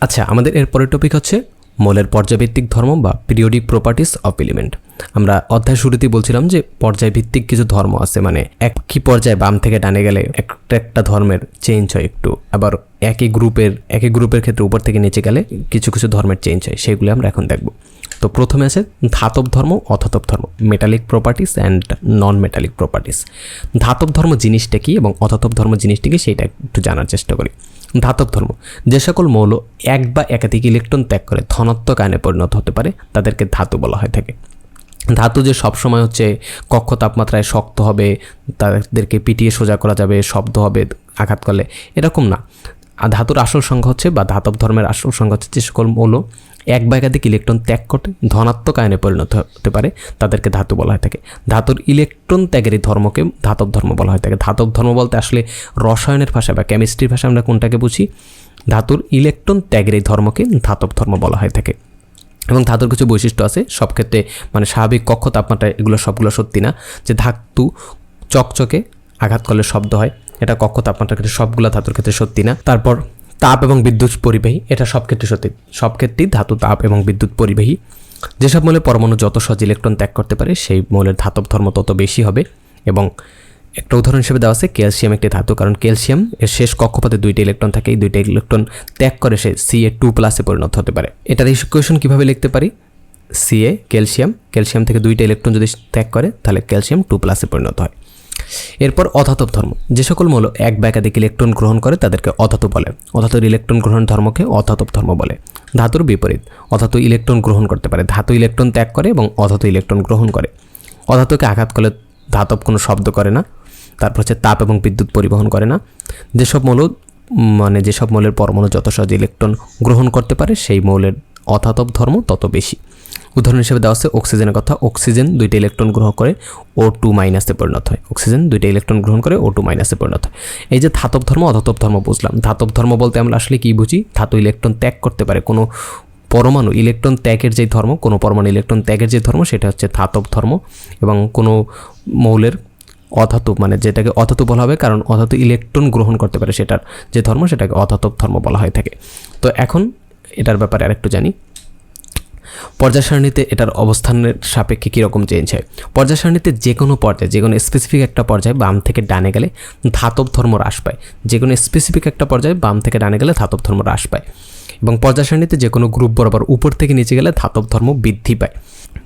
আচ্ছা আমাদের এর পরের টপিক হচ্ছে মলের পর্যায়ভিত্তিক ধর্ম বা পিরিয়ডিক প্রপার্টিস অফ এলিমেন্ট আমরা অধ্যায় শুরুতেই বলছিলাম যে পর্যায়ভিত্তিক কিছু ধর্ম আছে মানে এক কি পর্যায়ে বাম থেকে ডানে গেলে একটা একটা ধর্মের চেঞ্জ হয় একটু। আবার একই গ্রুপের একই গ্রুপের ক্ষেত্রে উপর থেকে নিচে গেলে কিছু কিছু ধর্মের চেঞ্জ হয়, সেগুলো আমরা এখন দেখব। তো প্রথমে আছে ধাতব ধর্ম, অধাতব ধর্ম metallic properties and non metallic properties ধাতব ধর্ম জিনিসটা কি এবং অধাতব ধর্ম জিনিসটা কি সেটা একটু জানার চেষ্টা করি। ধাতব ধর্ম, যে সকল মৌল এক বা একাধিক ইলেকট্রন ত্যাগ করে ধনাত্মক আয়নে পরিণত হতে পারে, তাদেরকে ধাতু বলা হয় থাকে। ধাতু যে সবসময় হচ্ছে কক্ষ তাপমাত্রায় শক্ত হবে, তাদেরকে পিটিয়ে সোজা করা যাবে, শব্দ হবে, আঘাত করলে, এরকম না। ধাতুর আসল সংখ্যা হচ্ছে বা ধাতব ধর্মের আসল সংখ্যা হচ্ছে যে সকল মৌল এক বা একাধিক ইলেকট্রন ত্যাগ করতে ধনাত্মক আয়নে পরিণত হতে পারে, তাদেরকে ধাতু বলা হয়ে থাকে ধাতুর ইলেকট্রন ত্যাগের এই ধর্মকে ধাতব ধর্ম বলা হয়ে থাকে ধাতব ধর্ম বলতে আসলে রসায়নের ভাষা বা কেমিস্ট্রির ভাষা আমরা কোনটাকে বুঝি? ধাতুর ইলেকট্রন ত্যাগের এই ধর্মকে ধাতব ধর্ম বলা হয়ে থাকে এবং ধাতুর কিছু বৈশিষ্ট্য আছে, সব ক্ষেত্রে মানে স্বাভাবিক কক্ষ তাপমাত্রায় এগুলো সবগুলো সত্যি না। যে ধাতু চকচকে আঘাত করলে শব্দ হয়, এটা কক্ষ তাপমাত্রার ক্ষেত্রে সবগুলো ধাতুর ক্ষেত্রে সত্যি না। তারপর তাপ এবং বিদ্যুৎ পরিবাহী, এটা সব ক্ষেত্রে সত্যি। সব ক্ষেত্রেই ধাতু তাপ এবং বিদ্যুৎ পরিবাহী। যেসব মৌলের পরমাণু যত সহজ ইলেকট্রন ত্যাগ করতে পারে, সেই মৌলের ধাতব ধর্ম তত বেশি হবে। এবং একটা উদাহরণ হিসেবে দেওয়া আছে, ক্যালসিয়াম একটি ধাতু, কারণ ক্যালসিয়াম এর শেষ কক্ষপথে দুইটা ইলেকট্রন থাকে। এই দুইটা ইলেকট্রন ত্যাগ করে সে সি এ টু প্লাসে পরিণত হতে পারে। এটার ইকুয়েশন কীভাবে লিখতে পারি? সি এ ক্যালসিয়াম। ক্যালসিয়াম থেকে দুইটা ইলেকট্রন যদি ত্যাগ করে, তাহলে ক্যালসিয়াম টু প্লাসে পরিণত হয়। এরপর অধাতব ধর্ম। যে সকল মৌল এক বা একাধিক ইলেকট্রন গ্রহণ করে তাদেরকে অধাতু বলে। অধাতুর ইলেকট্রন গ্রহণ ধর্মকে অধাতব ধর্ম বলে। ধাতুর বিপরীত, অধাতু ইলেকট্রন গ্রহণ করতে পারে। ধাতু ইলেকট্রন ত্যাগ করে এবং অধাতু ইলেকট্রন গ্রহণ করে। অধাতুকে আঘাত করলে ধাতব কোনো শব্দ করে না। তারপর হচ্ছে তাপ এবং বিদ্যুৎ পরিবহন করে না। যেসব মৌল মানে যেসব মৌলের পরমাণু যত সহজে ইলেকট্রন গ্রহণ করতে পারে, সেই মৌলের অধাতব ধর্ম তত বেশি। উদাহরণ হিসেবে দেওয়া আছে অক্সিজেনের কথা অক্সিজেন দুইটা ইলেকট্রন গ্রহণ করে ও টু মাইনাসে পরিণত হয়। অক্সিজেন দুইটা ইলেকট্রন গ্রহণ করে ও টু মাইনাসে পরিণত হয়। এই যে ধাতব ধর্ম, অধাতব ধর্ম বুঝলাম। ধাতব ধর্ম বলতে আমরা আসলে কী বুঝি? ধাতু ইলেকট্রন ত্যাগ করতে পারে। কোনো পরমাণু ইলেকট্রন ত্যাগের যে ধর্ম, কোনো পরমাণু ইলেকট্রন ত্যাগের যে ধর্ম, সেটা হচ্ছে ধাতব ধর্ম এবং কোনো মৌলের অধাতু মানে যেটাকে অধাতু বলা হবে, কারণ অধাতু ইলেকট্রন গ্রহণ করতে পারে সেটার যে ধর্ম, সেটাকে অধাতব ধর্ম বলা হয়ে থাকে। তো এখন এটার ব্যাপারে আরেকটু জানি। পর্যায় সারণীতে এটার অবস্থানের সাপেক্ষে কীরকম চেঞ্জ হয়? পর্যায় সারণীতে যে কোনো পর্যায়ে যে কোনো স্পেসিফিক একটা পর্যায়ে বাম থেকে ডানে গেলে ধাতব ধর্ম হ্রাস পায়। যে কোনো স্পেসিফিক একটা পর্যায়ে বাম থেকে ডানে গেলে ধাতব ধর্ম হ্রাস পায়। এবং পর্যায় সারণীতে যে কোনো গ্রুপ বরাবর উপর থেকে নিচে গেলে ধাতব ধর্ম বৃদ্ধি পায়।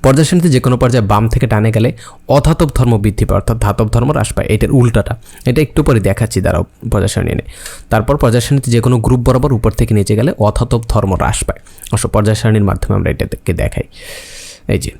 পর্যায় শ্রেণীতে যে কোনো পর্যায়ে বাম থেকে টানে গেলে অধাতব ধর্ম বৃদ্ধি পায়, অর্থাৎ ধাতব ধর্ম হ্রাস পায়। এটার উল্টাটা। এটা একটু পরে দেখাচ্ছি, দাঁড়াও, পর্যায় শ্রেণি এনে তারপর পর্যায় শ্রেণীতে যে কোনো গ্রুপ বরাবর উপর থেকে নিচে গেলে অধাতব ধর্ম হ্রাস পায়। অবশ্য পর্যায় শ্রেণির মাধ্যমে আমরা এটাকে দেখাই। এই যে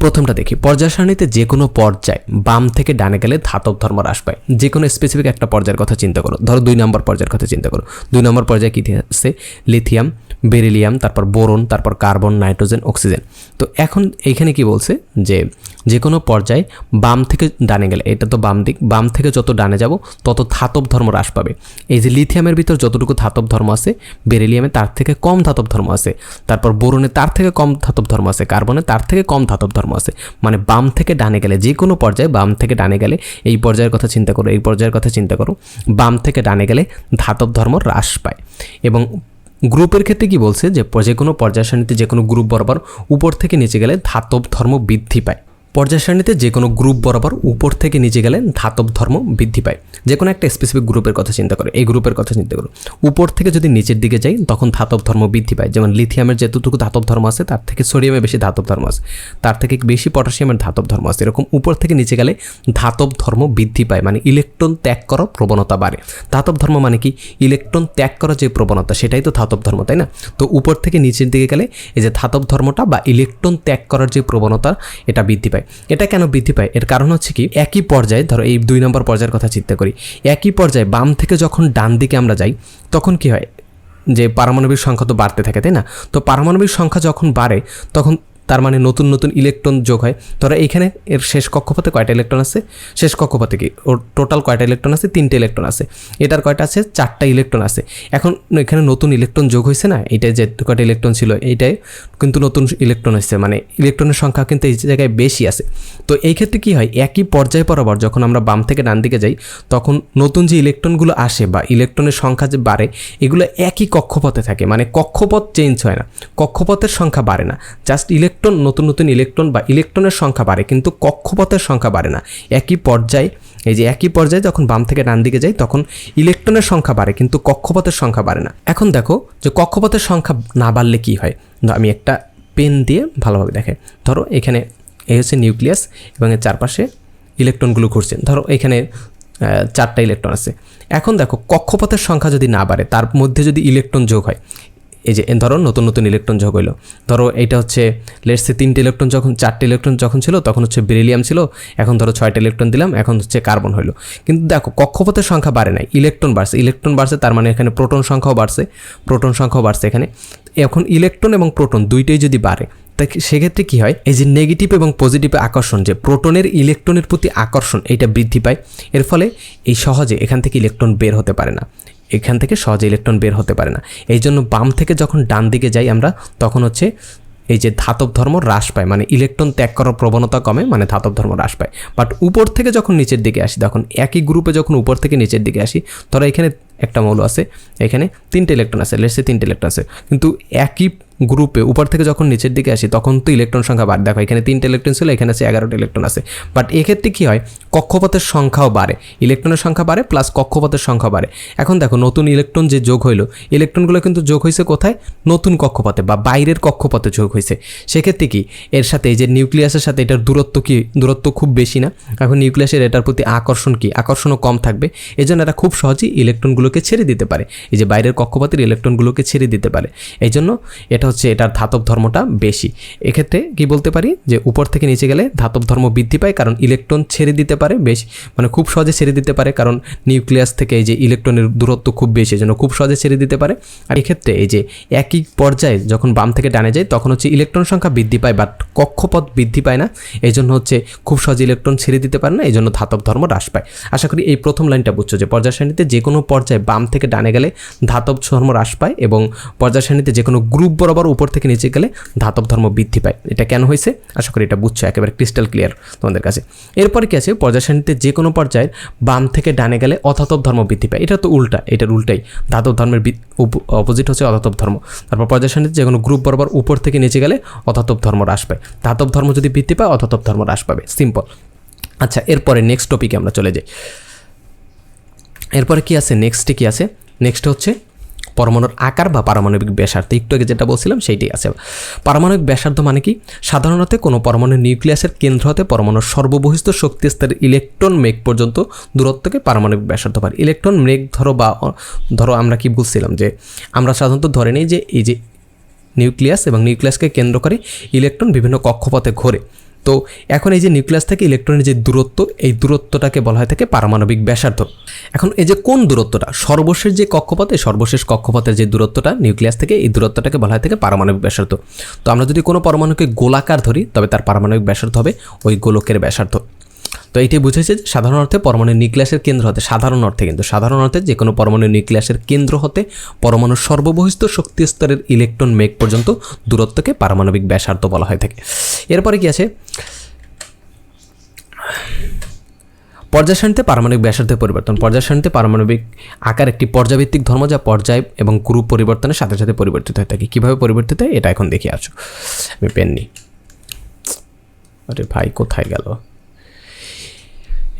প্রথমটা দেখি, পর্যায় সারণীতে যে কোনো পর্যায় বাম থেকে ডানে গেলে ধাতব ধর্ম হ্রাস পায়। যে কোনো স্পেসিফিক একটা পর্যায়ের কথা চিন্তা করো। ধরো দুই নম্বর পর্যায়ের কথা চিন্তা করো। দুই নম্বর পর্যায়ে কী আছে? লিথিয়াম বেরিলিয়াম তারপর বোরন তারপর কার্বন নাইট্রোজেন অক্সিজেন তো এখন এইখানে কি বলছে? যে যে কোনো পর্যায়ে বাম থেকে ডানে গেলে, এটা তো বাম দিক, বাম থেকে যত ডানে যাব, তত ধাতব ধর্ম হ্রাস পাবে। এই যে লিথিয়ামের ভিতর যতটুকু ধাতব ধর্ম আছে বেরিলিয়ামে তার থেকে কম ধাতব ধর্ম আছে। তারপর বোরনে তার থেকে কম ধাতব ধর্ম আছে কার্বনে তার থেকে কম ধাতব ধর্ম আছে। মানে বাম থেকে ডানে গেলে, যে কোনো পর্যায়ে বাম থেকে ডানে গেলে এই পর্যায়ের কথা চিন্তা করো, এই পর্যায়ের কথা চিন্তা করো, বাম থেকে ডানে গেলে ধাতব ধর্ম হ্রাস পায়। এবং গ্রুপের ক্ষেত্রে কি বলছে যে যে কোনো পর্যায় সারণীতে যে কোনো গ্রুপ বরাবর উপর থেকে নিচে গেলে ধাতব ধর্ম বৃদ্ধি পায়। পর্যায় সারণীতে যে কোনো গ্রুপ বরাবর উপর থেকে নিচে গেলে ধাতব ধর্ম বৃদ্ধি পায়। যে কোনো একটা স্পেসিফিক গ্রুপের কথা চিন্তা করো, এই গ্রুপের কথা চিন্তা করো। উপর থেকে যদি নিচের দিকে যাই, তখন ধাতব ধর্ম বৃদ্ধি পায়। যেমন লিথিয়ামের যতটুকু ধাতব ধর্ম আছে, তার থেকে সোডিয়ামে বেশি ধাতব ধর্ম আছে। তার থেকে বেশি পটাশিয়ামের ধাতব ধর্ম আছে। এরকম উপর থেকে নিচে গেলে ধাতব ধর্ম বৃদ্ধি পায়। মানে ইলেকট্রন ত্যাগ করার প্রবণতা বাড়ে। ধাতব ধর্ম মানে কি? ইলেকট্রন ত্যাগ করার যে প্রবণতা, সেটাই তো ধাতব ধর্ম, তাই না? তো উপর থেকে নিচের দিকে গেলে এই যে ধাতব ধর্মটা বা ইলেকট্রন ত্যাগ করার যে প্রবণতা, এটা বৃদ্ধি পায়। এটা কেন বৃদ্ধি পায়? এর কারণ হচ্ছে কি, একই পর্যায়ে, ধরো এই দুই নম্বর পর্যায়ের কথা চিন্তা করি, একই পর্যায়ে বাম থেকে যখন ডান দিকে আমরা যাই, তখন কি হয়? যে পারমাণবিক সংখ্যা তো বাড়তে থাকে, তাই না? তো পারমাণবিক সংখ্যা যখন বাড়ে, তখন তার মানে নতুন নতুন ইলেকট্রন যোগ হয়। ধরো এইখানে এর শেষ কক্ষপথে কয়টা ইলেকট্রন আছে? শেষ কক্ষপথে কি? ওর টোটাল কয়টা ইলেকট্রন আছে? তিনটে ইলেকট্রন আছে। এটার কয়টা আছে? চারটা ইলেকট্রন আছে। এখন এখানে নতুন ইলেকট্রন যোগ হয়েছে না? এইটাই যে কয়টা ইলেকট্রন ছিল, এইটাই কিন্তু নতুন ইলেকট্রন হচ্ছে মানে ইলেকট্রনের সংখ্যা কিন্তু এই জায়গায় বেশি আছে। তো এই ক্ষেত্রে কি হয়? একই পর্যায় বরাবর যখন আমরা বাম থেকে ডান দিকে যাই, তখন নতুন যে ইলেকট্রনগুলো আসে বা ইলেকট্রনের সংখ্যা যে বাড়ে, এগুলো একই কক্ষপথে থাকে। মানে কক্ষপথ চেঞ্জ হয় না। কক্ষপথের সংখ্যা বাড়ে না। জাস্ট ইলেকট্রন নতুন নতুন ইলেকট্রন বা ইলেকট্রনের সংখ্যা বাড়ে, কিন্তু কক্ষপথের সংখ্যা বাড়ে না। একই পর্যায়ে, এই যে একই পর্যায়ে যখন বাম থেকে ডান দিকে যাই, তখন ইলেকট্রনের সংখ্যা বাড়ে, কিন্তু কক্ষপথের সংখ্যা বাড়ে না। এখন দেখো যে কক্ষপথের সংখ্যা না বাড়লে কি হয়? আমি একটা পেন দিয়ে ভালোভাবে দেখে, ধরো এখানে এই হচ্ছে নিউক্লিয়াস এবং এর চারপাশে ইলেকট্রনগুলো ঘুরছে। ধরো এখানে চারটা ইলেকট্রন আছে। এখন দেখো কক্ষপথের সংখ্যা যদি না বাড়ে, তার মধ্যে যদি ইলেকট্রন যোগ হয় এই যে ধরো নতুন নতুন ইলেকট্রন যোগ হইল। ধরো এটা হচ্ছে লেটসে তিনটে ইলেকট্রন যখন, চারটে ইলেকট্রন যখন ছিল, তখন হচ্ছে বেরিলিয়াম ছিল, এখন ধরো ছয়টা ইলেকট্রন দিলাম, এখন হচ্ছে কার্বন হইল। কিন্তু দেখো, কক্ষপথের সংখ্যা বাড়ে নাই ইলেকট্রন বাড়ছে ইলেকট্রন বাড়ছে, তার মানে এখানে প্রোটন সংখ্যাও বাড়ছে প্রোটন সংখ্যাও বাড়ছে এখানে। এখন ইলেকট্রন এবং প্রোটন দুইটাই যদি বাড়ে তাই সেক্ষেত্রে কী হয়? এই যে নেগেটিভ এবং পজিটিভ আকর্ষণ, যে প্রোটনের ইলেকট্রনের প্রতি আকর্ষণ, এইটা বৃদ্ধি পায়। এর ফলে এই সহজে এখান থেকে ইলেকট্রন বের হতে পারে না। এখান থেকে সহজে ইলেকট্রন বের হতে পারে না। এই জন্য বাম থেকে যখন ডান দিকে যাই আমরা, তখন হচ্ছে এই যে ধাতব ধর্ম হ্রাস পায় মানে ইলেকট্রন ত্যাগ করার প্রবণতা কমে মানে ধাতব ধর্ম হ্রাস পায়। বাট উপর থেকে যখন নিচের দিকে আসি তখন একই গ্রুপে যখন উপর থেকে নিচের দিকে আসি, ধরো এখানে একটা মৌল আছে, এখানে তিনটে ইলেকট্রন আছে লেসে তিনটে ইলেকট্রন আছে। কিন্তু একই গ্রুপে, উপর থেকে যখন নিচের দিকে আসি, তখন তো ইলেকট্রন সংখ্যা বাড়ে। দেখো, এখানে তিনটে ইলেকট্রন ছিল, এখানে আছে এগারোটা ইলেকট্রন আছে। বাট এক্ষেত্রে কী হয়, কক্ষপথের সংখ্যাও বাড়ে। ইলেকট্রনের সংখ্যা বাড়ে, প্লাস কক্ষপথের সংখ্যা বাড়ে। এখন দেখো, নতুন ইলেকট্রন যে যোগ হইল, ইলেকট্রনগুলো কিন্তু যোগ হয়েছে কোথায়? নতুন কক্ষপথে বা বাইরের কক্ষপথে যোগ হয়েছে সেক্ষেত্রে কি, এর সাথে এই যে নিউক্লিয়াসের সাথে এটার দূরত্ব কি, দূরত্ব খুব বেশি না? এখন নিউক্লিয়াসের এটার প্রতি আকর্ষণ কি? আকর্ষণও কম থাকবে। এই জন্য এরা খুব সহজেই ইলেকট্রনগুলোকে ছেড়ে দিতে পারে। এই যে বাইরের কক্ষপথের ইলেকট্রনগুলোকে ছেড়ে দিতে পারে। এই জন্য এটা হচ্ছে এটার ধাতব ধর্মটা বেশি। এক্ষেত্রে কি বলতে পারি? যে উপর থেকে নিচে গেলে ধাতব ধর্ম বৃদ্ধি পায়, কারণ ইলেকট্রন ছেড়ে দিতে পারে বেশ মানে খুব সহজে ছেড়ে দিতে পারে, কারণ নিউক্লিয়াস থেকে এই যে ইলেকট্রনের দূরত্ব খুব বেশি জন্য খুব সহজে ছেড়ে দিতে পারে। আর এক্ষেত্রে এই যে একই পর্যায়ে যখন বাম থেকে ডানে যায়, তখন হচ্ছে ইলেকট্রন সংখ্যা বৃদ্ধি পায় বাট কক্ষপথ বৃদ্ধি পায় না। এই জন্য হচ্ছে খুব সহজে ইলেকট্রন ছেড়ে দিতে পারে না, এই জন্য ধাতব ধর্ম হ্রাস পায়। আশা করি এই প্রথম লাইনটা বুঝছ, যে পর্যায় শ্রেণীতে যে কোনো পর্যায়ে বাম থেকে ডানে গেলে ধাতব ধর্ম হ্রাস পায় এবং পর্যায় শ্রেণীতে যে কোনো গ্রুপ বরাবর উপর থেকে নিচে গেলে ধাতব ধর্ম বৃদ্ধি পায়। এটা কেন হয়েছে? আশা করি এটা বুঝছ, একেবারে ক্রিস্টাল ক্লিয়ার তোমাদের কাছে। এরপরে কি আছে? পর্যায় যে কোনো পর্যায়ে বাম থেকে ডানে গেলে অধাতব ধর্ম বৃদ্ধি পায়। এটা তো উল্টা এটার উল্টাই। ধাতব ধর্মের অপোজিট হচ্ছে অধাতব ধর্ম। তারপর পর্যায় যে কোনো গ্রুপ বরাবর উপর থেকে নিচে গেলে অধাতব ধর্ম হ্রাস পায়। ধাতব ধর্ম যদি বৃদ্ধি পায়, অধাতব ধর্ম হ্রাস পাবে। সিম্পল আচ্ছা এরপরে নেক্সট টপিকে আমরা চলে যাই। এরপরে কি আছে? নেক্সটে কি আছে? নেক্সট হচ্ছে পরমাণুর আকার বা পারমাণবিক ব্যাসার্ধ, একটু আগে যেটা বলছিলাম সেইটাই আছে। পারমাণবিক ব্যাসার্ধ মানে কি? সাধারণত কোনো পরমাণু নিউক্লিয়াসের কেন্দ্র হতে পরমাণুর সর্ববহিষ্ঠ শক্তি স্তরের ইলেকট্রন মেঘ পর্যন্ত দূরত্বকে পারমাণবিক ব্যাসার্ধ পারে ইলেকট্রন মেঘ ধরো বা, ধরো আমরা কি বলছিলাম যে, আমরা সাধারণত ধরে নিই যে, এই যে নিউক্লিয়াস এবং নিউক্লিয়াসকে কেন্দ্র করে ইলেকট্রন বিভিন্ন কক্ষপথে ঘোরে। তো এখন এই যে নিউক্লিয়াস থেকে ইলেকট্রনের যে দূরত্ব, এই দূরত্বটাকে বলা হয় থাকে পারমাণবিক ব্যাসার্ধ। এখন এই যে কোন দূরত্বটা? সর্বশেষ যে কক্ষপথে, সর্বশেষ কক্ষপথের যে দূরত্বটা, নিউক্লিয়াস থেকে এই দূরত্বটাকে বলা হয় থাকে পারমাণবিক ব্যাসার্ধ। তো আমরা যদি কোনো পরমাণুকে গোলাকার ধরি, তবে তার পারমাণবিক ব্যাসার্ধ হবে ওই গোলকের ব্যাসার্ধ। তো এইটাই বুঝেছে যে সাধারণ অর্থে পরমাণু নিউক্লিয়াসের কেন্দ্র হতে, সাধারণ অর্থে কিন্তু, সাধারণ অর্থে যে কোনো পরমাণু নিউক্লিয়াসের কেন্দ্র হতে পরমাণুর সর্ববহিষ্ঠ শক্তি স্তরের ইলেকট্রন মেঘ পর্যন্ত দূরত্বকে পারমাণবিক ব্যাসার্ধ বলা হয়ে থাকে। এরপরে কি আছে? পর্যায় পারমাণবিক ব্যাসার্ধের পরিবর্তন। পর্যায় পারমাণবিক আকার একটি পর্যায়ভিত্তিক ধর্ম যা পর্যায় এবং গ্রুপ পরিবর্তনের সাথে সাথে পরিবর্তিত হয়ে থাকে। কীভাবে পরিবর্তিত হয়? এটা এখন দেখে, আসো। আমি পেন নিই। আরে ভাই, কোথায় গেল?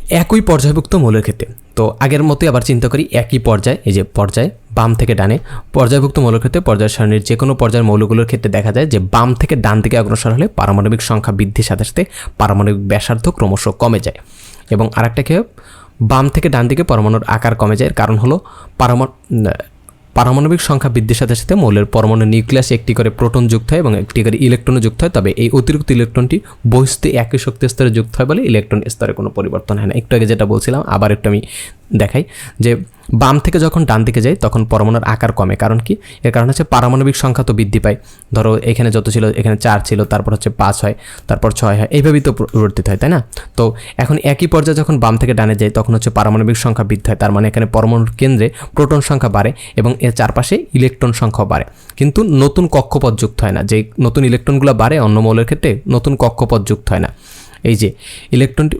একই পর্যায়ভুক্ত মৌলের ক্ষেত্রে। তো আগের মতোই আবার চিন্তা করি, একই পর্যায়, এই যে পর্যায়, বাম থেকে ডানে। পর্যায়ভুক্ত মৌলের ক্ষেত্রে পর্যায় সারণীর যে কোনো পর্যায়ের মৌলগুলোর ক্ষেত্রে দেখা যায় যে বাম থেকে ডান দিকে অগ্রসর হলে পারমাণবিক সংখ্যা বৃদ্ধির সাথে সাথে পারমাণবিক ব্যাসার্ধ ক্রমশ কমে যায়। এবং আরেকটা খেয়ে বাম থেকে ডান দিকে পরমাণুর আকার কমে যায়। কারণ হলো পারমাণু পারমাণবিক সংখ্যা বৃদ্ধির সাথে সাথে মৌলের পরমাণু নিউক্লিয়াস একটি করে প্রোটন যুক্ত হয় এবং একটি করে ইলেকট্রনও যুক্ত হয়। তবে এই অতিরিক্ত ইলেকট্রনটি বহিস্তে একই শক্তি স্তরে যুক্ত হয় বলে ইলেকট্রন স্তরে কোনো পরিবর্তন হয় না। একটু আগে যেটা বলছিলাম, আবার একটু আমি দেখাই যে বাম থেকে যখন ডান দিকে যাই তখন পরমাণুর আকার কমে। কারণ কি? এর কারণ হচ্ছে পারমাণবিক সংখ্যা তো বৃদ্ধি পায়। ধরো এখানে যত ছিল, এখানে চার ছিল, তারপর হচ্ছে পাঁচ হয়, তারপর ছয় হয়, এইভাবেই তো পরিবর্তিত হয়, তাই না? তো এখন একই পর্যায়ে যখন বাম থেকে ডানে যায়, তখন হচ্ছে পারমাণবিক সংখ্যা বৃদ্ধি হয়। তার মানে এখানে পরমাণুর কেন্দ্রে প্রোটন সংখ্যা বাড়ে এবং এর চারপাশে ইলেকট্রন সংখ্যাও বাড়ে। কিন্তু নতুন কক্ষপথ যুক্ত হয় না। যে নতুন ইলেকট্রনগুলো বাড়ে অন্য মৌলের ক্ষেত্রে নতুন কক্ষপথ যুক্ত হয় না। এই যে, ইলেকট্রনটি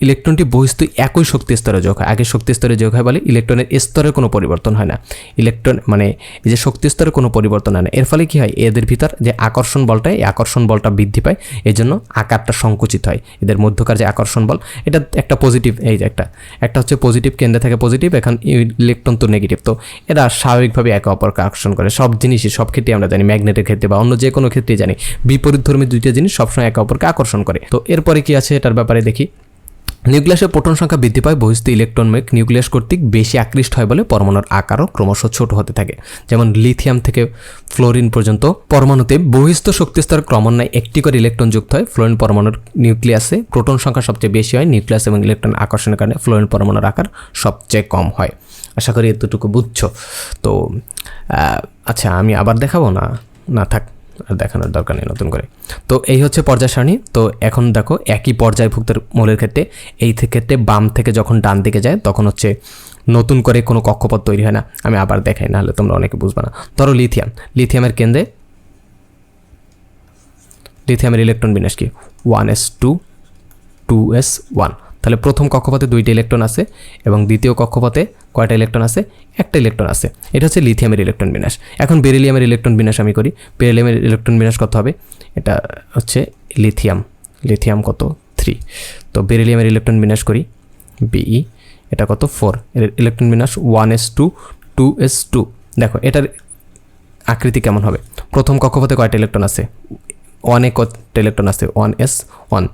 ইলেকট্রনটি বহিস্থ একই শক্তি স্তরে যোগ হয়। আগে শক্তি স্তরে যোগ হয় বলে ইলেকট্রনের স্তরে কোনো পরিবর্তন হয় না। ইলেকট্রন মানে এই যে শক্তি স্তরে কোনো পরিবর্তন হয় না। এর ফলে কি হয়? এদের ভিতর যে আকর্ষণ বলটা এই আকর্ষণ বলটা বৃদ্ধি পায়। এই জন্য আকারটা সংকুচিত হয়। এদের মধ্যকার যে আকর্ষণ বল, এটা একটা পজিটিভ এই যে একটা একটা হচ্ছে পজিটিভ কেন্দ্রে থাকে পজিটিভ এখন ইলেকট্রন তো নেগেটিভ তো এরা স্বাভাবিকভাবে একে অপরকে আকর্ষণ করে। সব জিনিসই, সব ক্ষেত্রে আমরা জানি, ম্যাগনেটের ক্ষেত্রে বা অন্য যে কোনো ক্ষেত্রে জানি। বিপরীত ধর্মী দুইটা জিনিস সবসময় একে অপরকে আকর্ষণ করে। তো এরপরে কি আছে? এটার ব্যাপারে দেখি। নিউক্লিয়াসের প্রোটন সংখ্যা বৃদ্ধি পায় বহিস্থ ইলেকট্রন মেঘ নিউক্লিয়াস কর্তৃক বেশি আকৃষ্ট হয় বলে পরমাণুর আকারও ক্রমশ ছোট হতে থাকে। যেমন লিথিয়াম থেকে ফ্লোরিন পর্যন্ত পরমাণুতে বহিস্থ শক্তিস্তর ক্রমান্বয়ে একটি করে ইলেকট্রন যুক্ত হয়। ফ্লোরিন পরমাণুর নিউক্লিয়াসে প্রোটন সংখ্যা সবচেয়ে বেশি হয়। নিউক্লিয়াস এবং ইলেকট্রন আকর্ষণের কারণে ফ্লোরিন পরমাণুর আকার সবচেয়ে কম হয়। আশা করি এতটুকু বুঝছ। তো আচ্ছা আমি আবার দেখাবো না? না, থাক। আর দেখানোর দরকার নেই নতুন করে। তো এই হচ্ছে পর্যায় সারণী। তো এখন দেখো একই পর্যায়ভুক্ত মৌলের ক্ষেত্রে এই ক্ষেত্রে বাম থেকে যখন ডান দিকে যায়, তখন হচ্ছে নতুন করে কোনো কক্ষপথ তৈরি হয় না। আমি আবার দেখাই, নাহলে তোমরা অনেকে বুঝবে না। ধরো লিথিয়াম। লিথিয়ামের কেন্দ্রে লিথিয়ামের ইলেকট্রন বিন্যাস কি? One S two two S one তাহলে প্রথম কক্ষপথে দুইটা ইলেকট্রন আছে এবং দ্বিতীয় কক্ষপথে কয়টা ইলেকট্রন আছে? একটা ইলেকট্রন আছে। এটা হচ্ছে লিথিয়ামের ইলেকট্রন বিন্যাস এখন বেরিলিয়ামের ইলেকট্রন বিন্যাস আমি করি। বেরিলিয়ামের ইলেকট্রন বিন্যাস কত হবে? এটা হচ্ছে লিথিয়াম। লিথিয়াম কত? থ্রি। তো বেরিলিয়ামের ইলেকট্রন বিন্যাস করি। বিই এটা কত? ফোর। ইলেকট্রন বিন্যাস one S two two S two. দেখো, এটার আকৃতি কেমন হবে? প্রথম কক্ষপথে কয়টা ইলেকট্রন আছে? ওয়ানে কয়টা ইলেকট্রন আছে ওয়ান এস ওয়ান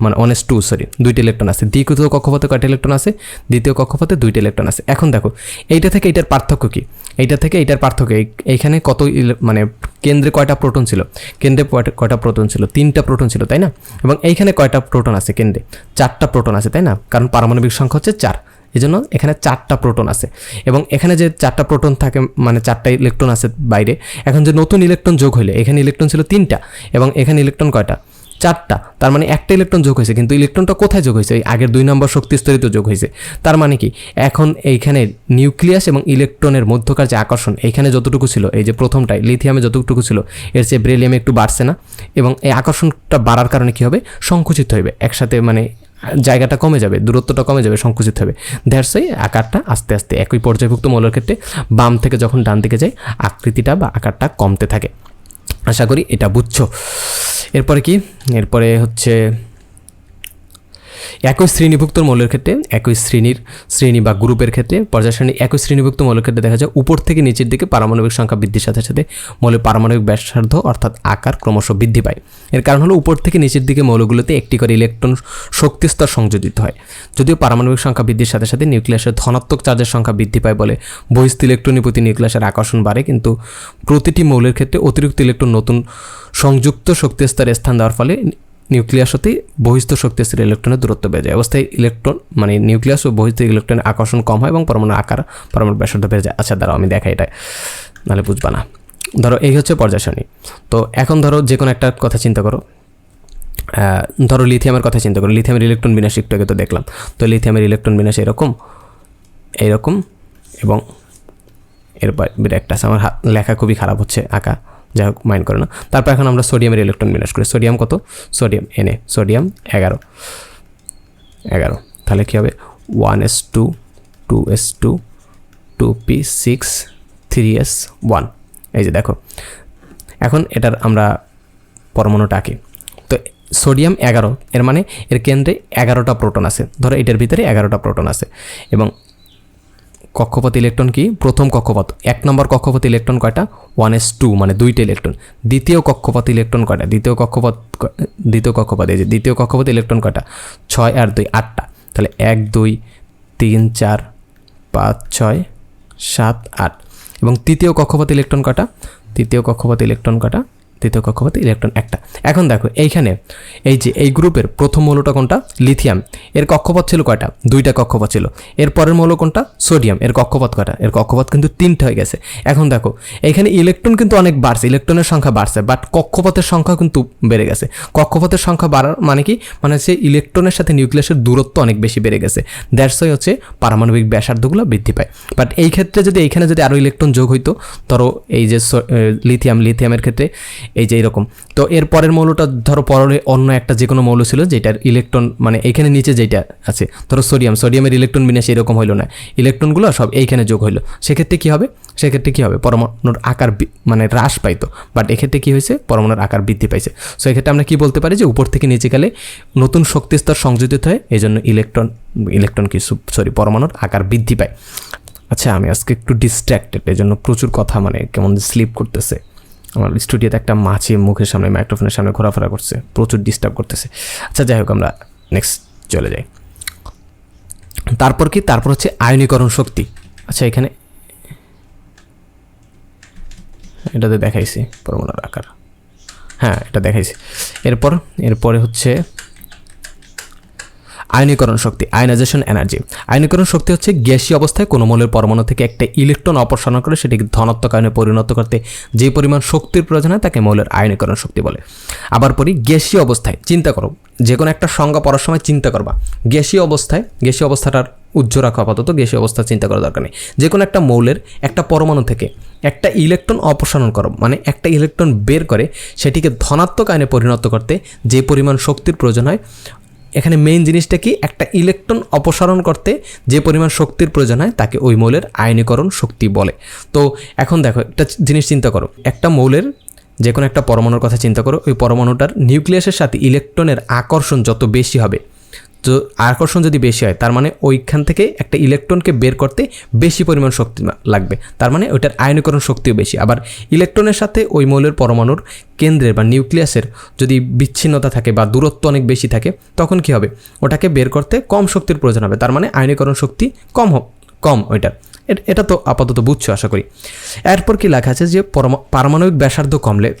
মানে ওয়ান এস টু সরি দুইটা ইলেকট্রন আছে দ্বিতীয় কক্ষপথে কয়টা ইলেকট্রন আছে দ্বিতীয় কক্ষপথে দুইটা ইলেকট্রন আছে এখন দেখো, এইটা থেকে এইটার পার্থক্য কি? এইটা থেকে এইটার পার্থক্য, এই- এইখানে কত মানে কেন্দ্রে কয়টা প্রোটন ছিল? কেন্দ্রে কয়টা প্রোটন ছিল? তিনটা প্রোটন ছিল, তাই না? এবং এইখানে কয়টা প্রোটন আছে কেন্দ্রে? চারটা প্রোটন আছে তাই না? কারণ পারমাণবিক সংখ্যা হচ্ছে চার। এই জন্য এখানে চারটা প্রোটন আছে। এবং এখানে যে চারটা প্রোটন থাকে মানে চারটা ইলেকট্রন আছে বাইরে, এখন যে নতুন ইলেকট্রন যোগ হইলে, এখানে ইলেকট্রন ছিল তিনটা এবং এখানে ইলেকট্রন কয়টা? চারটা। তার মানে একটা ইলেকট্রন যোগ হয়েছে, কিন্তু ইলেকট্রনটা কোথায় যোগ হয়েছে? আগের দুই নম্বর শক্তি স্তরিত যোগ হয়েছে। তার মানে কি? এখন এইখানে নিউক্লিয়াস এবং ইলেকট্রনের মধ্যকার যে আকর্ষণ, এইখানে যতটুকু ছিল, এই যে প্রথমটাই লিথিয়ামে যতটুকু ছিল, এর চেয়ে ব্রেলিয়ামে একটু বাড়ছে না এবং এই আকর্ষণটা বাড়ার কারণে কি হবে? সংকুচিত হইবে, একসাথে মানে জায়গাটা কমে যাবে, দূরত্বটা কমে যাবে, সংকুচিত হবে। দ্যাটস ওই আকারটা আস্তে আস্তে একই পর্যায়ভুক্ত মৌলের ক্ষেত্রে বাম থেকে যখন ডান দিকে যায়, আকৃতিটা বা আকারটা কমতে থাকে। আশা করি এটা বুঝছ। এরপরে কি? এরপরে হচ্ছে একই শ্রেণীভুক্ত মৌলের ক্ষেত্রে, একই শ্রেণির শ্রেণি বা গ্রুপের ক্ষেত্রে, পর্যায় শ্রেণি একই শ্রেণীভুক্ত মৌলের ক্ষেত্রে দেখা যায় উপর থেকে নিচের দিকে পারমাণবিক সংখ্যা বৃদ্ধির সাথে সাথে মৌলের পারমাণবিক ব্যাসার্ধ অর্থাৎ আকার ক্রমশ বৃদ্ধি পায়। এর কারণ হলো উপর থেকে নিচের দিকে মৌলগুলোতে একটি করে ইলেকট্রন শক্তিস্তর সংযোজিত হয়। যদিও পারমাণবিক সংখ্যা বৃদ্ধির সাথে সাথে নিউক্লিয়াসের ধনাত্মক চার্জের সংখ্যা বৃদ্ধি পায় বলে বহিস্থ ইলেকট্রনের প্রতি নিউক্লিয়াসের আকর্ষণ বাড়ে, কিন্তু প্রতিটি মৌলের ক্ষেত্রে অতিরিক্ত ইলেকট্রন নতুন সংযুক্ত শক্তিস্তরে স্থান দেওয়ার ফলে নিউক্লিয়াস হতে বহিস্থ শক্তিস্তর ইলেকট্রনের দূরত্ব বেড়ে যায়। অবস্থায় ইলেকট্রন মানে নিউক্লিয়াস ও বহিস্থ ইলেকট্রনের আকর্ষণ কম হয় এবং পরমাণু আকার পরমাণু ব্যাসার্ধ বেড়ে যায়। আচ্ছা দাঁড়াও, আমি দেখাই এটা। নাহলে বুঝবা না। ধরো, এই হচ্ছে পর্যায় তো এখন ধরো যে কোনো একটা কথা চিন্তা করো। ধরো লিথিয়ামের কথা চিন্তা করো। লিথিয়ামের ইলেকট্রন বিন্যাস একটু আগে তো দেখলাম। তো লিথিয়ামের ইলেকট্রন বিন্যাস এরকম এইরকম এবং এরপর একটা আছে। আমার হাত, লেখা খুবই খারাপ হচ্ছে, আঁকা। যাই হোক মাইন্ড করে না তারপর এখন আমরা সোডিয়ামের ইলেকট্রন বিন্যাস করি। সোডিয়াম কত? সোডিয়াম এনে সোডিয়াম এগারো। এগারো। তাহলে কী হবে? One S two two S two two P six three S one এই যে দেখো, এখন এটার আমরা পরমাণুটা আঁকি। তো সোডিয়াম এগারো, এর মানে এর কেন্দ্রে এগারোটা প্রোটন আছে। ধরো এটার ভিতরে এগারোটা প্রোটন আছে। এবং কক্ষপথ ইলেকট্রন কি? প্রথম কক্ষপথ। এক নম্বর কক্ষপথ ইলেকট্রন কয়টা? ওয়ান এস টু মানে দুইটা ইলেকট্রন দ্বিতীয় কক্ষপথ ইলেকট্রন কয়টা? দ্বিতীয় কক্ষপথ দ্বিতীয় কক্ষপথ, এই যে দ্বিতীয় কক্ষপথ ইলেকট্রন কয়টা? ছয় আর দুই, আটটা। তাহলে এক, দুই, তিন, চার, পাঁচ, ছয়, সাত, আট। এবং তৃতীয় কক্ষপথ ইলেকট্রন কয়টা? তৃতীয় কক্ষপথ ইলেকট্রন কয়টা? তৃতীয় কক্ষপথে ইলেকট্রন একটা। এখন দেখো, এইখানে এই যে এই গ্রুপের প্রথম মৌলটা কোনটা? লিথিয়াম এর কক্ষপথ ছিল কয়টা? দুইটা কক্ষপথ ছিল। এর পরের মৌল কোনটা? সোডিয়াম এর কক্ষপথ কয়টা? এর কক্ষপথ কিন্তু তিনটা হয়ে গেছে। এখন দেখো, এইখানে ইলেকট্রন কিন্তু অনেক বাড়ছে ইলেকট্রনের সংখ্যা বাড়ছে বাট কক্ষপথের সংখ্যা কিন্তু বেড়ে গেছে। কক্ষপথের সংখ্যা বাড়ার মানে কি? মানে হচ্ছে ইলেকট্রনের সাথে নিউক্লিয়াসের দূরত্ব অনেক বেশি বেড়ে গেছে। দ্যাটস ওয়াই হচ্ছে পারমাণবিক ব্যাসার্ধগুলো বৃদ্ধি পায়। বাট এই ক্ষেত্রে যদি এইখানে যদি আরও ইলেকট্রন যোগ হইতো, ধরো এই যে লিথিয়াম লিথিয়ামের ক্ষেত্রে এই যে এরকম। তো এর পরের মৌলটা ধরো পরে অন্য একটা যে কোনো মৌল ছিল যেটার ইলেকট্রন মানে এইখানে নিচে যেটা আছে, ধরো সোডিয়াম সোডিয়ামের ইলেকট্রন বিন্যাস এরকম হইল না। ইলেকট্রনগুলো সব এইখানে যোগ হইল। সেক্ষেত্রে কী হবে? সেক্ষেত্রে কী হবে? পরমাণুর আকার মানে হ্রাস পাইতো। বাট এক্ষেত্রে কী হয়েছে? পরমাণুর আকার বৃদ্ধি পাইছে। সো এক্ষেত্রে আমরা কি বলতে পারি যে উপর থেকে নিচে গেলে নতুন শক্তি স্তর সংযোজিত হয় এই জন্য ইলেকট্রন ইলেকট্রন কি সরি পরমাণুর আকার বৃদ্ধি পায়। আচ্ছা আমি আজকে একটু ডিস্ট্র্যাক্টেড এই জন্য প্রচুর কথা মানে কেমন স্লিপ করতেছে। আমার স্টুডিওতে একটা মাছি মুখের সামনে মাইক্রোফোনের সামনে ঘোরাফেরা করছে, প্রচুর ডিস্টার্ব করতেছে। আচ্ছা যাই হোক, আমরা নেক্সট চলে যাই। তারপর কি? তারপর হচ্ছে আয়নীকরণ শক্তি। আচ্ছা এখানে এটাতে দেখাইছি, পরমাণুর আকার। হ্যাঁ এটা দেখাইছি। এরপর, এরপরে হচ্ছে আয়নীকরণ শক্তি, আয়নাইজেশন এনার্জি। আয়নীকরণ শক্তি হচ্ছে গ্যাসীয় অবস্থায় কোনো মৌলের পরমাণু থেকে একটা ইলেকট্রন অপসারণ করে সেটিকে ধনাত্মক আয়নে পরিণত করতে যে পরিমাণ শক্তির প্রয়োজন হয় তাকে মৌলের আয়নীকরণ শক্তি বলে। আবার পরি গ্যাসীয় অবস্থায়, চিন্তা করো যে কোনো একটা সংজ্ঞা পড়ার সময় চিন্তা করবা। গ্যাসীয় অবস্থায়, গ্যাসীয় অবস্থাটার উজ্জ্ব রাখা আপাতত, গ্যাসীয় অবস্থা চিন্তা করার দরকার নেই। যে কোনো একটা মৌলের একটা পরমাণু থেকে একটা ইলেকট্রন অপসারণ করো মানে একটা ইলেকট্রন বের করে সেটিকে ধনাত্মক আয়নে পরিণত করতে যে পরিমাণ শক্তির প্রয়োজন হয় এখানে মেইন জিনিসটা কি? একটা ইলেকট্রন অপসারণ করতে যে পরিমাণ শক্তির প্রয়োজন হয় তাকে ওই মৌলের আয়নীকরণ শক্তি বলে। তো এখন দেখো, একটা জিনিস চিন্তা করো। একটা মৌলের যে কোনো একটা পরমাণুর কথা চিন্তা করো, ওই পরমাণুটার নিউক্লিয়াসের সাথে ইলেকট্রনের আকর্ষণ যত বেশি হবে আকর্ষণ যদি বেশি হয়, তার মানে ওইখান থেকে একটা ইলেকট্রনকে বের করতে বেশি পরিমাণ শক্তি লাগবে। তার মানে ওইটার আয়নীকরণ শক্তিও বেশি। আবার ইলেকট্রনের সাথে ওই মৌলের পরমাণুর কেন্দ্রের বা নিউক্লিয়াসের যদি বিচ্ছিন্নতা থাকে বা দূরত্ব অনেক বেশি থাকে, তখন কি হবে? ওটাকে বের করতে কম শক্তির প্রয়োজন হবে। তার মানে আয়নীকরণ শক্তি কম কম ওইটার। এটা তো আপাতত বুঝছ, আশা করি। এরপর কি লেখা আছে যে পরমা- পারমাণবিক ব্যাসার্ধ কমলে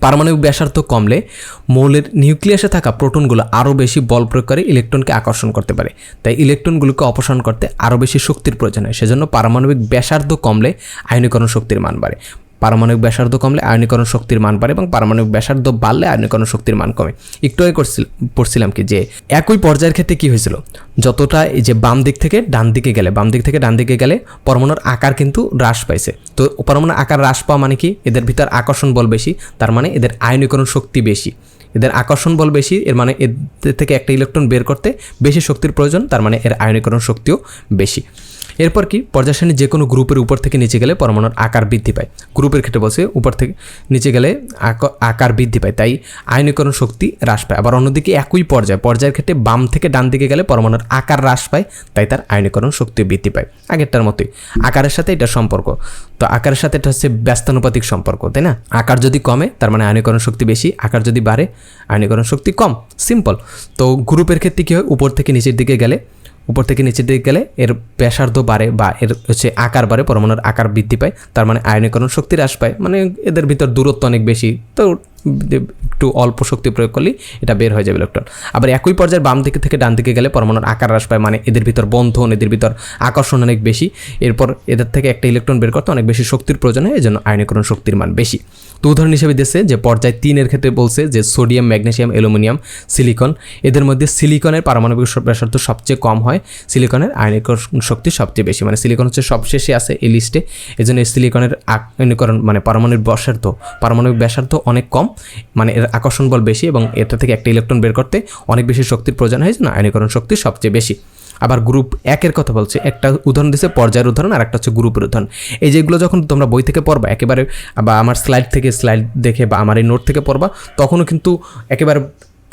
পারমাণবিক ব্যাসার্ধ কমলে মৌলের নিউক্লিয়াসে থাকা প্রোটনগুলো আরও বেশি বল প্রয়োগ করে ইলেকট্রনকে আকর্ষণ করতে পারে। তাই ইলেকট্রনগুলোকে অপসারণ করতে আরও বেশি শক্তির প্রয়োজন হয়। সেজন্য পারমাণবিক ব্যাসার্ধ কমলে আয়নীকরণ শক্তির মান বাড়ে। পারমাণবিক ব্যাসার্ধ কমলে আয়নীকরণ শক্তির মান বাড়ে এবং পারমাণবিক ব্যাসার্ধ বাড়লে আয়নীকরণ শক্তির মান কমে। একটু আগে করছিল পড়ছিলাম কি যে একই পর্যায়ের ক্ষেত্রে কি হয়েছিল? যতটা এই যে বাম দিক থেকে ডান দিকে গেলে বাম দিক থেকে ডান দিকে গেলে পরমাণুর আকার কিন্তু হ্রাস পাইছে। তো পরমাণুর আকার হ্রাস পাওয়া মানে কি? এদের ভিতর আকর্ষণ বল বেশি, তার মানে এদের আয়নীকরণ শক্তি বেশি। এদের আকর্ষণ বল বেশি, এর মানে এদের থেকে একটা ইলেকট্রন বের করতে বেশি শক্তির প্রয়োজন, তার মানে এর আয়নীকরণ শক্তিও বেশি। এরপর কি? পর্যায় শ্রেণি যে কোনো গ্রুপের উপর থেকে নিচে গেলে পরমাণুর আকার বৃদ্ধি পায়। গ্রুপের ক্ষেত্রে বলছে উপর থেকে নিচে গেলে আক- আকার বৃদ্ধি পায়, তাই আয়নীকরণ শক্তি হ্রাস পায়। আবার অন্যদিকে একই পর্যায়, পর্যায়ের ক্ষেত্রে বাম থেকে ডান দিকে গেলে পরমাণুর আকার হ্রাস পায়, তাই তার আয়নীকরণ শক্তি বৃদ্ধি পায়। আগেরটার মতোই। আকারের সাথে এটা সম্পর্ক। তো আকারের সাথে এটা হচ্ছে ব্যস্তানুপাতিক সম্পর্ক, তাই না? আকার যদি কমে, তার মানে আয়নীকরণ শক্তি বেশি। আকার যদি বাড়ে, আয়নীকরণ শক্তি কম। সিম্পল। তো গ্রুপের ক্ষেত্রে কী হয়? উপর থেকে নিচের দিকে গেলে উপর থেকে নিচের দিকে গেলে এর ব্যাসার্ধ বাড়ে বা এর হচ্ছে আকার বাড়ে, পরমাণুর আকার বৃদ্ধি পায়। তার মানে আয়নীকরণ শক্তি হ্রাস পায়। মানে এদের ভিতর দূরত্ব অনেক বেশি। তো একটু অল্প শক্তি প্রয়োগ করলেই এটা বের হয়ে যাবে ইলেকট্রন আবার একই পর্যায়ে বাম দিকে থেকে ডান দিকে গেলে পরমাণুর আকার হ্রাস পায় মানে এদের ভিতর বন্ধন, এদের ভিতর আকর্ষণ অনেক বেশি। এরপর এদের থেকে একটা ইলেকট্রন বের করতে অনেক বেশি শক্তির প্রয়োজন হয় এই জন্য আয়নীকরণ শক্তির মান বেশি। তো উদাহরণ হিসেবে দিচ্ছে যে পর্যায় তিনের ক্ষেত্রে বলছে যে সোডিয়াম, ম্যাগনেসিয়াম, অ্যালুমিনিয়াম, সিলিকন, এদের মধ্যে সিলিকনের পারমাণবিক ব্যাসার্ধ সবচেয়ে কম হয়, সিলিকনের আয়নীকরণ শক্তি সবচেয়ে বেশি মানে সিলিকন হচ্ছে সবশেষে আছে এই লিস্টে এই জন্য সিলিকনের আয়নীকরণ মানে পারমাণবিক ব্যাসার্ধ পারমাণবিক ব্যাসার্ধ অনেক কম। মানে এর আকর্ষণ বল বেশি এবং এটা থেকে একটা ইলেকট্রন বের করতে অনেক বেশি শক্তির প্রয়োজন হয়, না, আয়নীকরণ শক্তি সবচেয়ে বেশি। আবার গ্রুপ একের কথা বলছে, একটা উদাহরণ দিচ্ছে পর্যায়ের উদাহরণ আর একটা হচ্ছে গ্রুপের উদাহরণ। এই যেগুলো যখন তোমরা বই থেকে পড়বা, একেবারে বা আমার স্লাইড থেকে স্লাইড দেখে বা আমার এই নোট থেকে পড়বা, তখনও কিন্তু একেবারে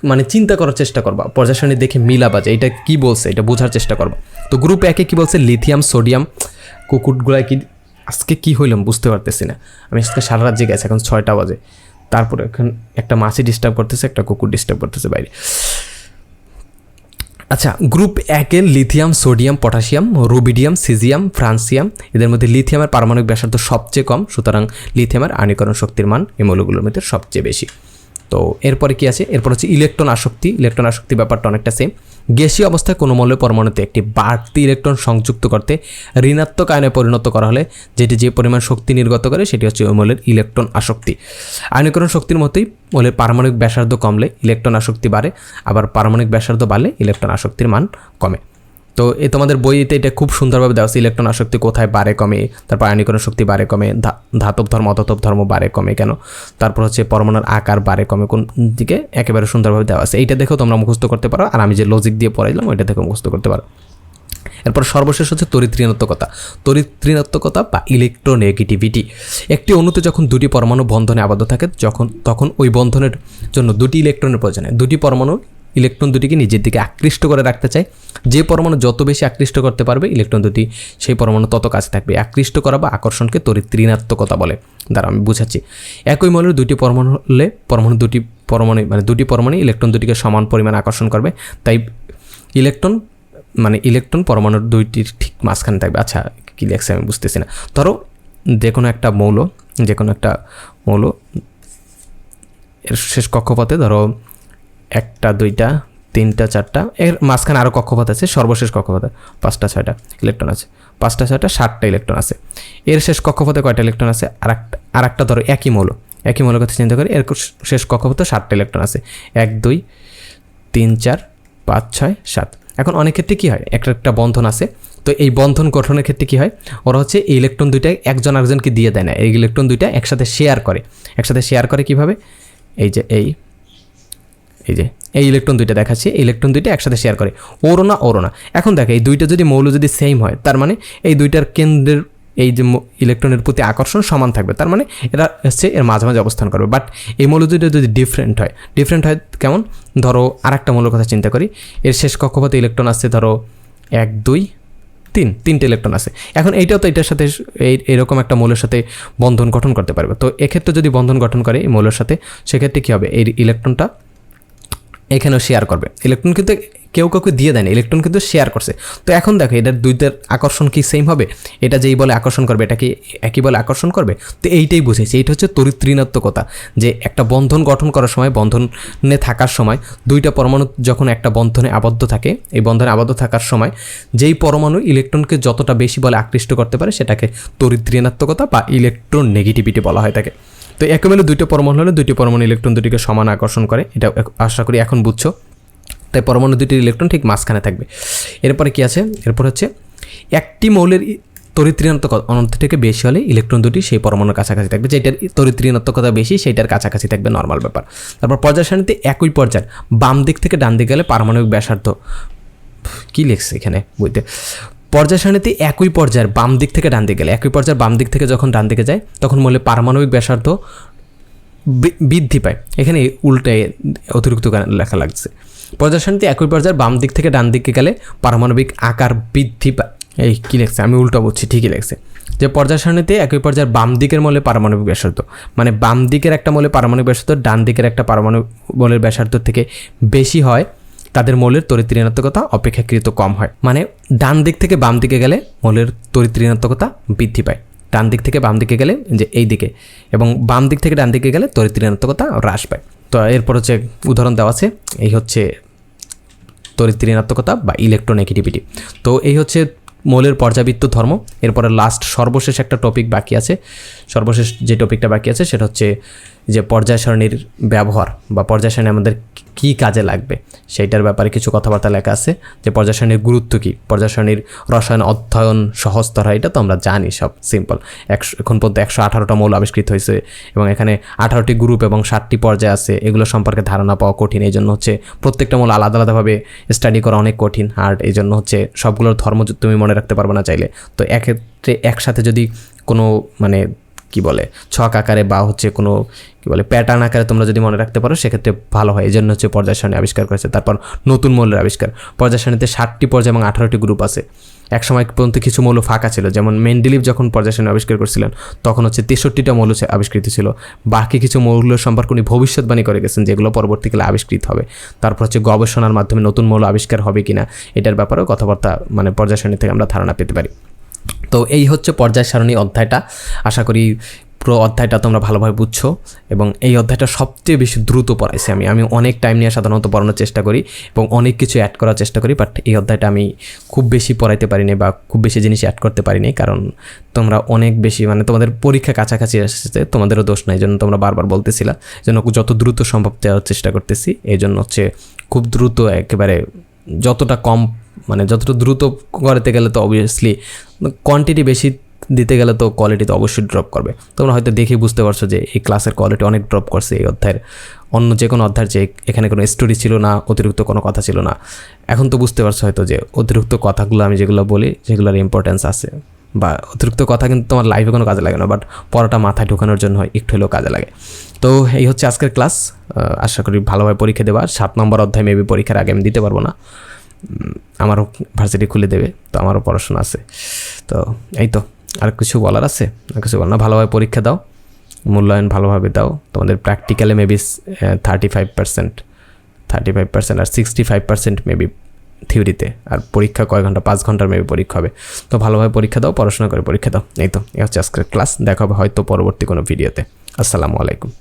মানে চিন্তা করার চেষ্টা করবা, পর্যায় দেখে মিলাবা যে এটা কি বলছে, এটা বোঝার চেষ্টা করবা। তো গ্রুপ একে কি বলছে? লিথিয়াম সোডিয়াম কুকুটগুলা কি, আজকে কি হইলাম বুঝতে পারতেছি না। আমি আজকে সারা রাত জেগে আছি, এখন ছয়টা বাজে। তারপরে এখন একটা মাছি ডিস্টার্ব করতেছে, একটা কুকুর ডিস্টার্ব করতেছে বাইরে। আচ্ছা গ্রুপ একে lithium sodium potassium rubidium caesium francium এদের মধ্যে লিথিয়ামের পারমাণবিক ব্যাসার্ধ সবচেয়ে কম, সুতরাং লিথিয়ামের আয়নীকরণ শক্তির মান এই মৌলগুলোর মধ্যে সবচেয়ে বেশি। তো এরপরে কি আছে? এরপর হচ্ছে ইলেকট্রন আসক্তি। ইলেকট্রন আসক্তি ব্যাপারটা অনেকটা সেম গ্যাসীয় অবস্থায় কোনো মৌলের পরমাণুতে একটি বাড়তি ইলেকট্রন সংযুক্ত করতে ঋণাত্মক আয়নে পরিণত করা হলে, যেটি যে পরিমাণ শক্তি নির্গত করে, সেটি হচ্ছে ওই মৌলের ইলেকট্রন আসক্তি। আয়নীকরণ শক্তির মতোই মৌলের পারমাণবিক ব্যাসার্ধ কমলে ইলেকট্রন আসক্তি বাড়ে, আবার পারমাণবিক ব্যাসার্ধ বাড়লে ইলেকট্রন আসক্তির মান কমে। তো এ তোমাদের বইতে এটা খুব সুন্দরভাবে দেওয়া আছে, ইলেকট্রন আসক্তি কোথায় বাড়ে কমে, তারপর আয়নীকরণ শক্তি বাড়ে কমে ধাতব ধর্ম অধাতব ধর্ম বাড়ে কমে কেন? তারপর হচ্ছে পরমাণুর আকার বাড়ে কমে, কোন দিকে? একেবারে সুন্দরভাবে দেওয়া আছে। এইটা দেখেও তোমরা মুখস্থ করতে পারো। আর আমি যে লজিক দিয়ে পড়াইলাম, ওইটা দেখে মুখস্থ করতে পারো। এরপর সর্বশেষ হচ্ছে তড়িৎ ঋণাত্মকতা বা ইলেকট্রোনেগেটিভিটি একটি অণুতে যখন দুটি পরমাণু বন্ধনে আবদ্ধ থাকে, যখন, তখন ওই বন্ধনের জন্য দুটি ইলেকট্রনের প্রয়োজন হয়। দুটি পরমাণু ইলেকট্রন দুটিকে নিজের দিকে আকৃষ্ট করে রাখতে চায়। যে পরমাণু যত বেশি আকৃষ্ট করতে পারবে, ইলেকট্রন দুটি সেই পরমাণু তত কাছে থাকবে। আকৃষ্ট করা বা আকর্ষণকে তড়িৎ ঋণাত্মকতা বলে। দ্বারা আমি বুঝাচ্ছি। একই মৌলের দুটি পরমাণু হলে পরমাণু দুটি পরমাণু মানে দুটি পরমাণু ইলেকট্রন দুটিকে সমান পরিমাণ আকর্ষণ করবে। তাই ইলেকট্রন মানে ইলেকট্রন পরমাণুর দুইটির ঠিক মাঝখানে থাকবে। আচ্ছা কী লেখছে আমি বুঝতেছি না। ধরো, যে কোনো একটা মৌল, যে কোনো একটা মৌল, এর শেষ কক্ষপথে ধরো একটা, দুইটা, তিনটা, চারটা, এর মাঝখানে আরও কক্ষপথ আছে, সর্বশেষ কক্ষপথে, পাঁচটা, ছয়টা ইলেকট্রন আছে। পাঁচটা, ছয়টা ষাটটা ইলেকট্রন আছে। এর শেষ কক্ষপথে কয়টা ইলেকট্রন আছে? আর একটা আর একটা ধরো, একই মৌল। একই মৌলের কথা চিন্তা করি, এর শেষ কক্ষপথে ষাটটা ইলেকট্রন আছে। এক, দুই, তিন, চার, পাঁচ, ছয়, সাত। এখন অনেক ক্ষেত্রে কী হয়? একটা একটা বন্ধন আছে। তো এই বন্ধন গঠনের ক্ষেত্রে কী হয়? ওরা হচ্ছে এই ইলেকট্রন দুইটা একজন আরেকজনকে দিয়ে দেয় না। এই ইলেকট্রন দুইটা একসাথে শেয়ার করে। একসাথে শেয়ার করে কীভাবে? এই যে, এই এই যে, এই ইলেকট্রন দুইটা দেখাচ্ছি ইলেকট্রন দুইটা একসাথে শেয়ার করে। ওরও না এখন দেখো, এই দুইটা যদি মৌল যদি সেম হয়, তার মানে এই দুইটার কেন্দ্রের এই যে ইলেকট্রনের প্রতি আকর্ষণ সমান থাকবে। তার মানে এরা হচ্ছে এর মাঝামাঝি অবস্থান করবে। বাট এই মৌল দুইটা যদি ডিফারেন্ট হয় ডিফারেন্ট হয় কেমন? ধরো, আরেকটা মৌলের কথা চিন্তা করি। এর শেষ কক্ষপথে ইলেকট্রন আছে ধরো, এক, দুই, তিন, তিনটে ইলেকট্রন আছে। এখন এইটাও তো এটার সাথে এই, এরকম একটা মৌলের সাথে বন্ধন গঠন করতে পারবে। তো এক্ষেত্রে যদি বন্ধন গঠন করে এই মৌলের সাথে, সেক্ষেত্রে কী হবে? এই ইলেকট্রনটা এখানেও শেয়ার করবে। ইলেকট্রন কিন্তু কেউ কাউকে দিয়ে দেয় না ইলেকট্রন কিন্তু শেয়ার করছে। তো এখন দেখো, এটার দুইটার আকর্ষণ কি সেম হবে? এটা যেই বলে আকর্ষণ করবে, এটা কি একই বলে আকর্ষণ করবে? তো এইটাই বুঝেছি, এইটা হচ্ছে তড়িৎ যে একটা বন্ধন গঠন করার সময়, বন্ধনে থাকার সময়, দুইটা পরমাণু যখন একটা বন্ধনে আবদ্ধ থাকে, এই বন্ধনে আবদ্ধ থাকার সময়, যেই পরমাণু ইলেকট্রনকে যতটা বেশি বলে আকৃষ্ট করতে পারে, সেটাকে তড়িৎ বা ইলেকট্রন নেগেটিভিটি বলা হয় থাকে তো একেবারে দুইটা পরমাণু হলে দুইটি পরমাণু ইলেকট্রন দুটিকে সমান আকর্ষণ করে। এটা আশা করি এখন বুঝছ। তাই পরমাণু দুটির ইলেকট্রন ঠিক মাঝখানে থাকবে। এরপরে কি আছে? এরপর হচ্ছে একটি মৌলের তড়িৎ অনন্ত থেকে বেশি হলে ইলেকট্রন দুটি সেই পরমাণুর কাছাকাছি থাকবে। যেটার তড়িৎ ঋণাত্মকতা বেশি সেইটার কাছাকাছি থাকবে নর্মাল ব্যাপার। তারপর পর্যায় সারণীতে একই পর্যায়, বাম দিক থেকে ডান দিকে গেলে পারমাণবিক ব্যাসার্ধ। কি লিখছে এখানে বইতে? পর্যায় সারণীতে একই পর্যায়ের বাম দিক থেকে ডান দিকে গেলে, একই পর্যায়ের বাম দিক থেকে যখন ডান দিকে যায়, তখন মূল্যে পারমাণবিক ব্যাসার্ধ বৃদ্ধি পায়। এখানে উল্টে অতিরিক্ত লেখা লাগছে। পর্যায় সারণীতে একই পর্যায়ের বাম দিক থেকে ডান দিকে গেলে পারমাণবিক আকার বৃদ্ধি পায়। এই কী লেখছে? আমি উল্টো বুঝছি, ঠিকই লেখছে। যে পর্যায় সারণীতে একই পর্যায়ের বাম দিকের মলে পারমাণবিক ব্যাসার্ধ মানে বাম দিকের একটা মলে পারমাণবিক ব্যাসার্ধ, ডান দিকের একটা পারমাণবিক মলের ব্যাসার্ধ থেকে বেশি হয় তাদের মৌলের তড়িৎ ঋণাত্মকতা অপেক্ষাকৃত কম হয়। মানে ডান দিক থেকে বাম দিকে গেলে মৌলের তড়িৎ ঋণাত্মকতা বৃদ্ধি পায়। ডান দিক থেকে বাম দিকে গেলে যে এই দিকে এবং বাম দিক থেকে ডান দিকে গেলে তড়িৎ ঋণাত্মকতা হ্রাস পায়। তো এরপর হচ্ছে উদাহরণ দেওয়া আছে, এই হচ্ছে তড়িৎ ঋণাত্মকতা বা ইলেকট্রোনেগেটিভিটি তো এই হচ্ছে মৌলের পর্যাবৃত্ত ধর্ম। এরপরে লাস্ট সর্বশেষ একটা টপিক বাকি আছে। সর্বশেষ যে টপিকটা বাকি আছে, সেটা হচ্ছে যে পর্যায় সারণীর ব্যবহার বা পর্যায় সারণী আমাদের কী কাজে লাগবে? সেইটার ব্যাপারে কিছু কথাবার্তা লেখা আছে যে পর্যায় গুরুত্ব কী? পর্যায় রসায়ন, অধ্যয়ন সহজতর হয় এটা তো আমরা জানি সব সিম্পল একশো, এখন পর্যন্ত একশো আঠারোটা মৌল আবিষ্কৃত হয়েছে এবং এখানে আঠারোটি গ্রুপ এবং ষাটটি পর্যায় আছে। এগুলো সম্পর্কে ধারণা পাওয়া কঠিন, এই জন্য হচ্ছে প্রত্যেকটা মৌল আলাদা আলাদাভাবে স্টাডি করা অনেক কঠিন। আর এই জন্য হচ্ছে সবগুলোর ধর্ম তুমি মনে রাখতে পারবে না চাইলে। তো এক্ষেত্রে একসাথে যদি কোনো মানে কি বলে, ছক আকারে বা হচ্ছে কোনো, কি বলে প্যাটার্ন আকারে তোমরা যদি মনে রাখতে পারো, সেক্ষেত্রে ভালো হয়। এই জন্য হচ্ছে পর্যায় সারণী আবিষ্কার করেছে। তারপর নতুন মৌলের আবিষ্কার। পর্যায় সারণীতে ষাটটি পর্যায় এবং আঠারোটি গ্রুপ আছে। এক সময় পর্যন্ত কিছু মৌল ফাঁকা ছিল। যেমন মেন্ডেলিভ যখন পর্যায় সারণী আবিষ্কার করেছিলেন, তখন হচ্ছে তেষট্টিটা মৌল আবিষ্কৃত ছিল। বাকি কিছু মৌল সম্পর্কে উনি ভবিষ্যৎবাণী করে গেছেন, যেগুলো পরবর্তীকালে আবিষ্কৃত হবে। তারপর হচ্ছে গবেষণার মাধ্যমে নতুন মৌল আবিষ্কার হবে কিনা, এটার ব্যাপারেও কথাবার্তা মানে পর্যায় সারণী থেকে আমরা ধারণা পেতে পারি। তো এই হচ্ছে পর্যায় সারণী অধ্যায়টা। আশা করি পুরো অধ্যায়টা তোমরা ভালোভাবে বুঝছ এবং এই অধ্যায়টা সবচেয়ে বেশি দ্রুত পড়াইছি আমি। আমি অনেক টাইম নিয়ে সাধারণত পড়ানোর চেষ্টা করি এবং অনেক কিছু অ্যাড করার চেষ্টা করি বাট এই অধ্যায়টা আমি খুব বেশি পড়াইতে পারিনি বা খুব বেশি জিনিস অ্যাড করতে পারিনি, কারণ তোমরা অনেক বেশি মানে তোমাদের পরীক্ষা কাছাকাছি এসেছে, তোমাদেরও দোষ নাই জন্য তোমরা বারবার বলতেছিলা। জন্য যত দ্রুত সম্ভব দেওয়ার চেষ্টা করতেছি এই জন্য হচ্ছে খুব দ্রুত একেবারে যতটা কম মানে যতটা দ্রুত করতে গেলে তো অবভিয়াসলি কোয়ান্টিটি বেশি দিতে গেলে তো কোয়ালিটি তো অবশ্যই ড্রপ করবে। তোমরা হয়তো দেখে বুঝতে পারছ যে এই ক্লাসের কোয়ালিটি অনেক ড্রপ করছে এই অধ্যায়ের। অন্য যে কোনো অধ্যায়ের যে এখানে কোনো স্টোরি ছিল না, অতিরিক্ত কোনো কথা ছিল না। এখন তো বুঝতে পারছ হয়তো যে অতিরিক্ত কথাগুলো আমি যেগুলো বলি, সেগুলোর ইম্পর্টেন্স আছে। বা অতিরিক্ত কথা কিন্তু তোমার লাইফে কোনো কাজে লাগে না বাট পড়াটা মাথায় ঢোকানোর জন্য হয়, একটু হলেও কাজে লাগে। তো এই হচ্ছে আজকের ক্লাস আশা করি ভালোভাবে পরীক্ষা দেবা সাত নম্বর অধ্যায় মেবি পরীক্ষার আগে আমি দিতে পারব না। আমারও ভার্সিটি খুলে দেবে, তো আমারও পড়াশোনা আছে। তো এই তো, আর কিছু বলার আছে? আর কিছু বল না, ভালোভাবে পরীক্ষা দাও, মূল্যায়ন ভালোভাবে দাও। তোমাদের প্র্যাকটিক্যালে maybe thirty five percent thirty five percent আর সিক্সটি ফাইভ পার্সেন্ট মেবি থিওরিতে আর পরীক্ষা কয় ঘণ্টা? পাঁচ ঘণ্টার মেবি পরীক্ষা হবে। তো ভালোভাবে পরীক্ষা দাও, পড়াশোনা করে পরীক্ষা দাও। এই তো, এই হচ্ছে আজকের ক্লাস দেখা হবে হয়তো পরবর্তী কোনো ভিডিওতে আসসালামু আলাইকুম।